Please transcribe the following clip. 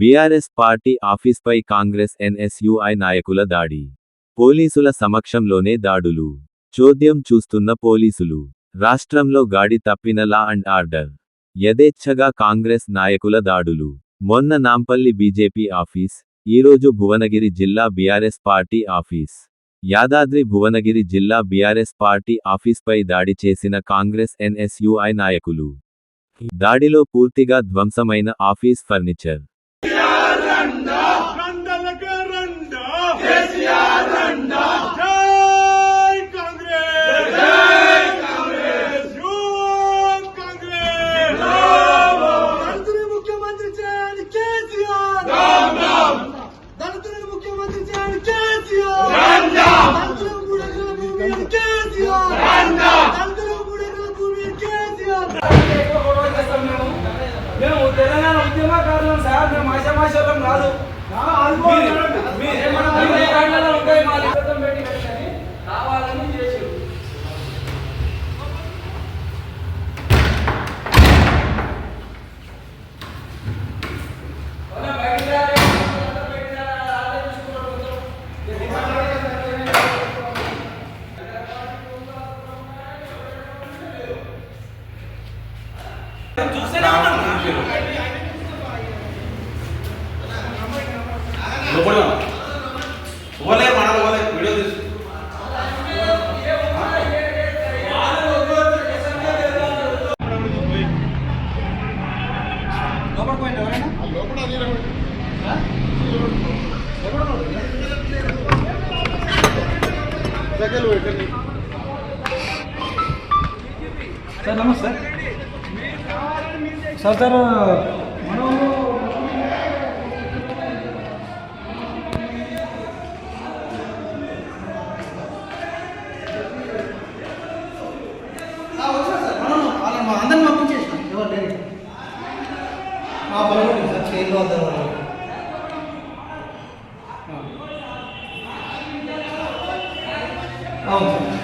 BRS party ఆఫీస్పై Congress NSUI నాయకుల దాడి. పోలీసుల సమక్షంలోనే దాడులు. చోద్యం చూస్తున్న పోలీసులు. రాష్ట్రంలో గాడి తప్పిన లా అండ్ ఆర్డర్. యథేచ్ఛగా కాంగ్రెస్ నాయకుల దాడులు. మొన్న నాంపల్లి బీజేపీ ఆఫీస్ ఈరోజు భువనగిరి జిల్లా BRS party office. Yadadri Bhuvanagiri జిల్లా బీఆర్ఎస్ పార్టీ ఆఫీస్పై దాడి చేసిన కాంగ్రెస్ ఎన్ఎస్యుఐ నాయకులు. దాడిలో పూర్తిగా ధ్వంసమైన ఆఫీస్ ఫర్నిచర్. Yeah. మేము ఆశామాషలం కాదు ఉంటాయి మా సార్ నమస్తే. సార్ సార్ అందరిని ನಿಲ್ಲೋದವರು ಹೌದು.